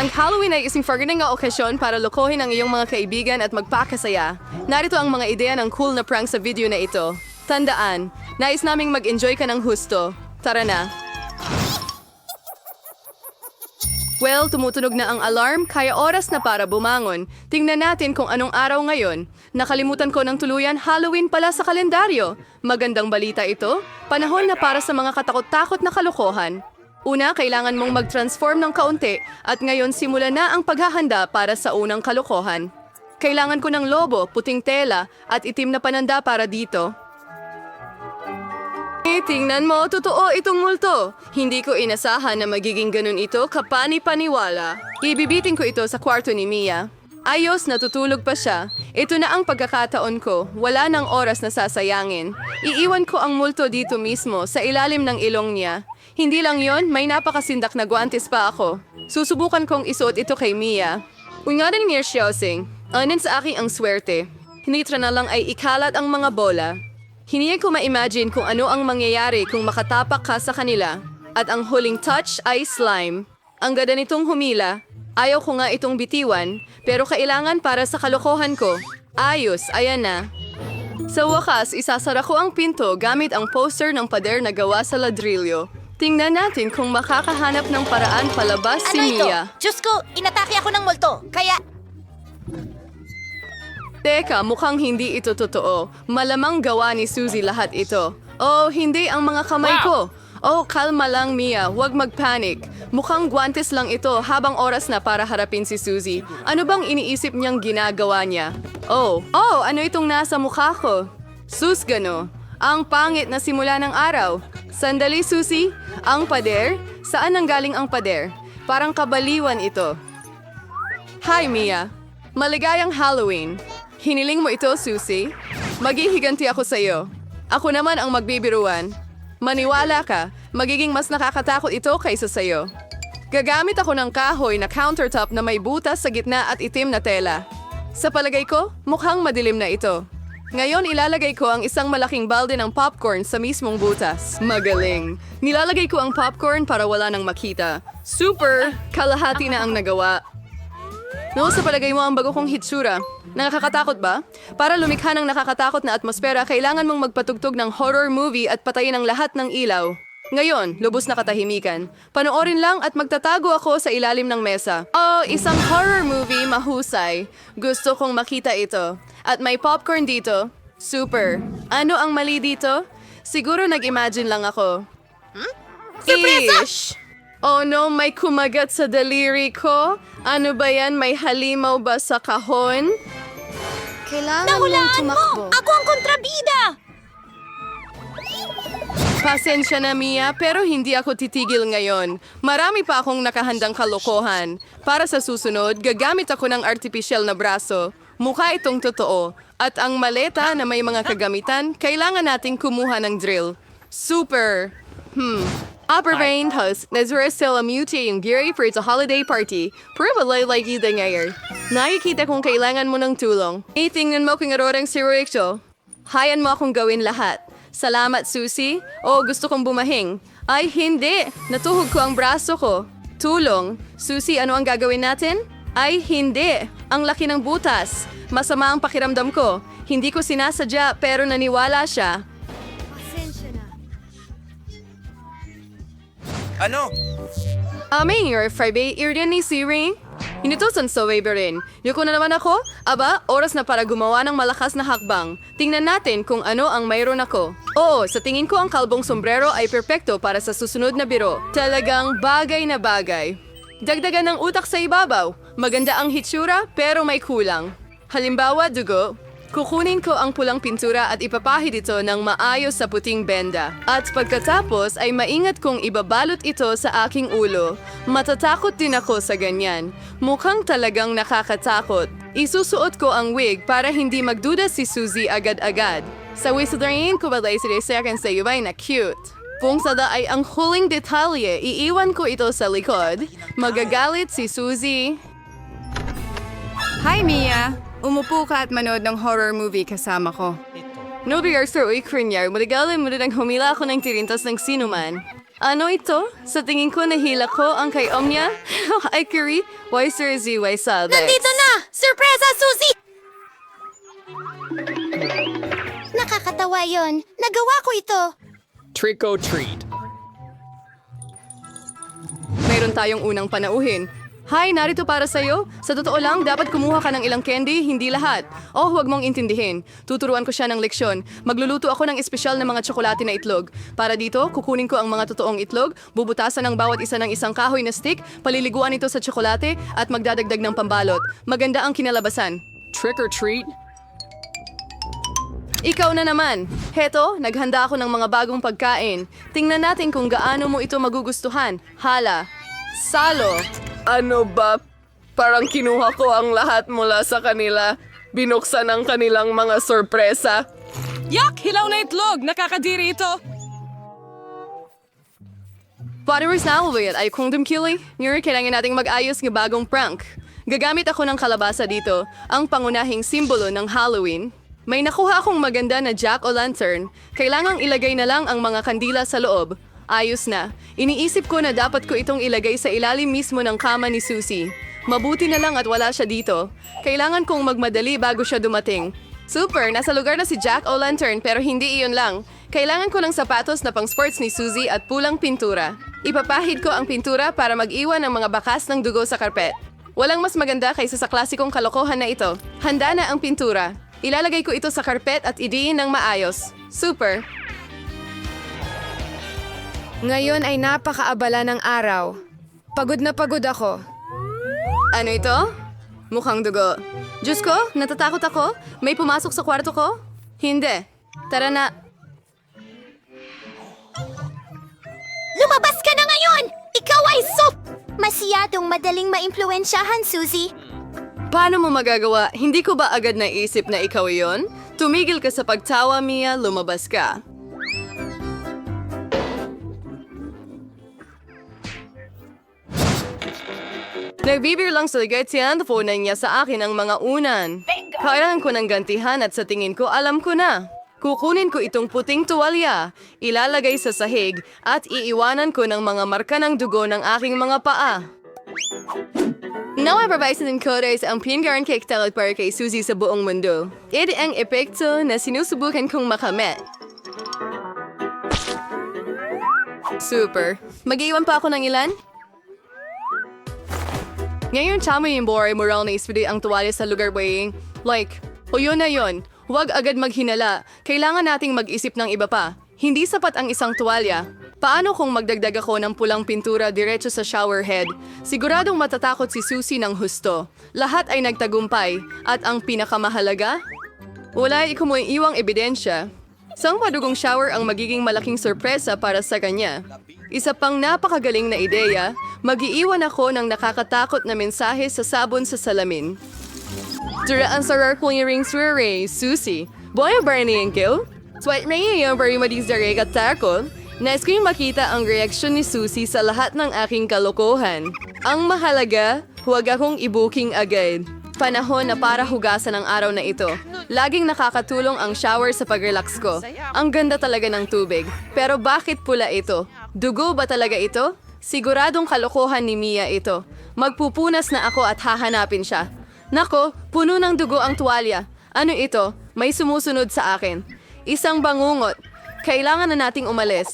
Ang Halloween ay isang forgetting na okasyon para lokohin ang iyong mga kaibigan at magpakasaya. Narito ang mga ideya ng cool na prank sa video na ito. Tandaan, nais naming mag-enjoy ka ng husto. Tara na. Well, tumutunog na ang alarm, kaya oras na para bumangon. Tingnan natin kung anong araw ngayon. Nakalimutan ko ng tuluyan, Halloween pala sa kalendaryo. Magandang balita ito. Panahon na para sa mga katakot-takot na kalokohan. Una, kailangan mong mag-transform ng kaunti at ngayon simula na ang paghahanda para sa unang kalokohan. Kailangan ko ng lobo, puting tela at itim na pananda para dito. Eh, tingnan mo, totoo itong multo. Hindi ko inasahan na magiging ganun ito kapani-paniwala. Ibibiting ko ito sa kwarto ni Mia. Ayos, natutulog pa siya. Ito na ang pagkakataon ko. Wala nang oras na sasayangin. Iiwan ko ang multo dito mismo, sa ilalim ng ilong niya. Hindi lang yon, may napakasindak na guantes pa ako. Susubukan kong isuot ito kay Mia. Ungarin niya Xiaoxing. Anin sa akin ang swerte. Hinitra na lang ay ikalat ang mga bola. Hindi ko ma-imagine kung ano ang mangyayari kung makatapak ka sa kanila. At ang huling touch ay slime. Ang ganda nitong humila. Ayaw ko nga itong bitiwan, pero kailangan para sa kalokohan ko. Ayos, ayan na. Sa wakas, isasara ko ang pinto gamit ang poster ng pader na gawa sa ladrillo. Tingnan natin kung makakahanap ng paraan palabas si Ano ito? Mia. Diyos ko, inatake ako ng multo. Kaya, Teka, mukhang hindi ito totoo. Malamang gawa ni Suzy lahat ito. Oh, hindi ang mga kamay ko. Oh, kalma lang Mia, huwag magpanic. Mukhang guantes lang ito habang oras na para harapin si Suzy. Ano bang iniisip niyang ginagawa niya? Oh, oh, ano itong nasa mukha ko? Sus gano, ang pangit na simula ng araw. Sandali Suzy, ang pader? Saan nanggaling ang pader? Parang kabaliwan ito. Hi, Mia. Maligayang Halloween. Hiniling mo ito, Susie? Maghihiganti ako sa iyo. Ako naman ang magbibiruan. Maniwala ka, magiging mas nakakatakot ito kaysa sa iyo. Gagamit ako ng kahoy na countertop na may butas sa gitna at itim na tela. Sa palagay ko, mukhang madilim na ito. Ngayon ilalagay ko ang isang malaking balde ng popcorn sa mismong butas. Magaling. Nilalagay ko ang popcorn para wala nang makita. Super! Kalahati na ang nagawa. No, sa palagay mo ang bago kong hitsura. Nakakatakot ba? Para lumikha ng nakakatakot na atmosfera, kailangan mong magpatugtog ng horror movie at patayin ang lahat ng ilaw. Ngayon, lubos na katahimikan. Panoorin lang at magtatago ako sa ilalim ng mesa. Oh, isang horror movie mahusay. Gusto kong makita ito. At may popcorn dito. Super. Ano ang mali dito? Siguro nag-imagine lang ako. Surpresa! Ish! Oh no, may kumagat sa daliri ko. Ano ba yan? May halimaw ba sa kahon? Kailangan nahulaan mo! Ako ang kontrabida! Pasensya na Mia, pero hindi ako titigil ngayon. Marami pa akong nakahandang kalokohan. Para sa susunod, gagamit ako ng artificial na braso. Mukha itong totoo. At ang maleta na may mga kagamitan, kailangan nating kumuha ng drill. Super! Hmm. Upper Rain House, Nazura Stella Mute yung Gary for its holiday party. Probably like you din ngayon. Nakikita kong kailangan mo ng tulong. Itingnan mo kung arorang si Rachel. Hayan mo akong gawin lahat. Salamat, Susie. O, gusto kong bumahing. Ay, hindi. Natuhog ko ang braso ko. Tulong. Susie, ano ang gagawin natin? Ay, hindi. Ang laki ng butas. Masama ang pakiramdam ko. Hindi ko sinasadya pero naniwala siya. Ano? Aming your Friday, iriyan ni Siri. Inutusan sa waiver rin. Yuko na naman ako? Aba, oras na para gumawa ng malakas na hakbang. Tingnan natin kung ano ang mayroon ako. Oo, sa tingin ko ang kalbong sombrero ay perpekto para sa susunod na biro. Talagang bagay na bagay. Dagdagan ng utak sa ibabaw. Maganda ang hitsura pero may kulang. Halimbawa, dugo. Kukunin ko ang pulang pintura at ipapahid ito ng maayos sa puting benda. At pagkatapos ay maingat kong ibabalot ito sa aking ulo. Matatakot din ako sa ganyan. Mukhang talagang nakakatakot. Isusuot ko ang wig para hindi magduda si Suzy agad-agad. Sa wisdorin ko balay si second sa iba na cute. Kung sada ay ang huling detalye, iiwan ko ito sa likod. Magagalit si Suzy. Hi, Mia! Umupo ka at manood ng horror movie kasama ko. No rehearsal uy krinyar, maligalim mo rin ang humila ako ng tirintas ng sinuman. Ano ito? Sa tingin ko nahila ko ang kay Omnia. Ay, Curie. Why Sir Z, why Salvex? Nandito na! Surpresa, Susie! Nakakatawa yon. Nagawa ko ito. Trick or treat. Mayroon tayong unang panauhin. Hi, narito para sa'yo. Sa totoo lang, dapat kumuha ka ng ilang candy, hindi lahat. Oh, huwag mong intindihin. Tuturuan ko siya ng leksyon. Magluluto ako ng espesyal na mga tsokolate na itlog. Para dito, kukunin ko ang mga totoong itlog, bubutasan ng bawat isa ng isang kahoy na stick, paliliguan ito sa tsokolate, at magdadagdag ng pambalot. Maganda ang kinalabasan. Trick or treat? Ikaw na naman. Heto, naghanda ako ng mga bagong pagkain. Tingnan natin kung gaano mo ito magugustuhan. Hala. Salo. Ano ba? Parang kinuha ko ang lahat mula sa kanila. Binuksan ang kanilang mga sorpresa. Yak! Hilaw na itlog! Nakakadiri ito! Followers na ako at ay kung dumkili. Ngayon, kailangan nating mag-ayos ng bagong prank. Gagamit ako ng kalabasa dito, ang pangunahing simbolo ng Halloween. May nakuha akong maganda na jack-o'-lantern. Kailangang ilagay na lang ang mga kandila sa loob. Ayos na. Iniisip ko na dapat ko itong ilagay sa ilalim mismo ng kama ni Susie. Mabuti na lang at wala siya dito. Kailangan kong magmadali bago siya dumating. Super! Nasa lugar na si Jack O'Lantern pero hindi iyon lang. Kailangan ko ng sapatos na pang sports ni Suzy at pulang pintura. Ipapahid ko ang pintura para mag-iwan ng mga bakas ng dugo sa karpet. Walang mas maganda kaysa sa klasikong kalokohan na ito. Handa na ang pintura. Ilalagay ko ito sa karpet at idiin ng maayos. Super! Ngayon ay napakaabala ng araw. Pagod na pagod ako. Ano ito? Mukhang dugo. Diyos ko, natatakot ako? May pumasok sa kwarto ko? Hindi. Tara na. Lumabas ka na ngayon! Ikaw ay soup! Masiyadong madaling maimpluensyahan, Susie. Paano mo magagawa? Hindi ko ba agad naisip na ikaw yon? Tumigil ka sa pagtawa, Mia. Lumabas ka. Nagbibir lang sa ligat yan, punan niya sa akin ang mga unan. Kailangan ko ng gantihan at sa tingin ko alam ko na. Kukunin ko itong puting tuwalya, ilalagay sa sahig at iiwanan ko ng mga marka ng dugo ng aking mga paa. Nawapabaysa ng Kodes ang pingaran cake talent para kay Suzy sa buong mundo. Ito ang epekto na sinusubukan kong makamit. Super. Mag-iwan pa ako ng ilan? Ngayon, tama yung boy moral na ispili ang tuwalya sa lugar weighing. Like, o yun na yun. Huwag agad maghinala. Kailangan nating mag-isip ng iba pa. Hindi sapat ang isang tuwalya. Paano kung magdagdag ako ng pulang pintura diretso sa shower head? Siguradong matatakot si Susie ng husto. Lahat ay nagtagumpay. At ang pinakamahalaga? Wala ikumuing iwang ebidensya. Isang madugong shower ang magiging malaking sorpresa para sa kanya. Isa pang napakagaling na ideya, mag-iiwan ako ng nakakatakot na mensahe sa sabon sa salamin. Duraan sa rarkong ring swere, Susie. Boy, Barney and Gil? Sweat may yung bari madizare at tako. Nais ko yung makita ang reaksyon ni Susie sa lahat ng aking kalokohan. Ang mahalaga, huwag akong ibuking agad. Panahon na para hugasan ang araw na ito. Laging nakakatulong ang shower sa pag-relax ko. Ang ganda talaga ng tubig. Pero bakit pula ito? Dugo ba talaga ito? Siguradong kalokohan ni Mia ito. Magpupunas na ako at hahanapin siya. Nako, puno ng dugo ang tuwalya. Ano ito? May sumusunod sa akin. Isang bangungot. Kailangan na nating umalis.